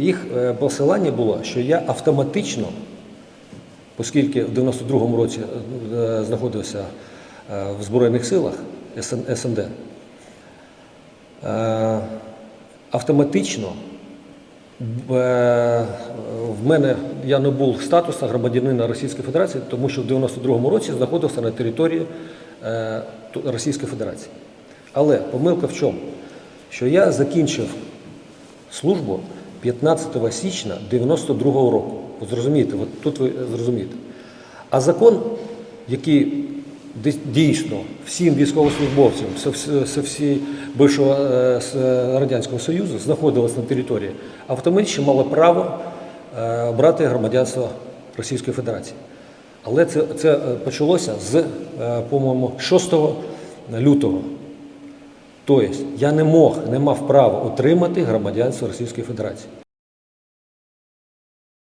їх е, посилання було, що я автоматично, оскільки в 92-му році е, знаходився е, в Збройних силах СНД, автоматично в мене я не був статусу громадянина Російської Федерації, тому що в 92-му році знаходився на території Російської Федерації. Але помилка в чому? Що я закінчив службу 15 січня 92-го року. От зрозумієте, от тут ви зрозумієте. А закон, який дійсно всім військовослужбовцям со, всі бившого е, е, Радянського Союзу знаходились на території, автоматично мали право е, брати громадянство Російської Федерації. Але це, це почалося з, по-моєму, 6 лютого. Тобто я не мог, не мав права отримати громадянство Російської Федерації.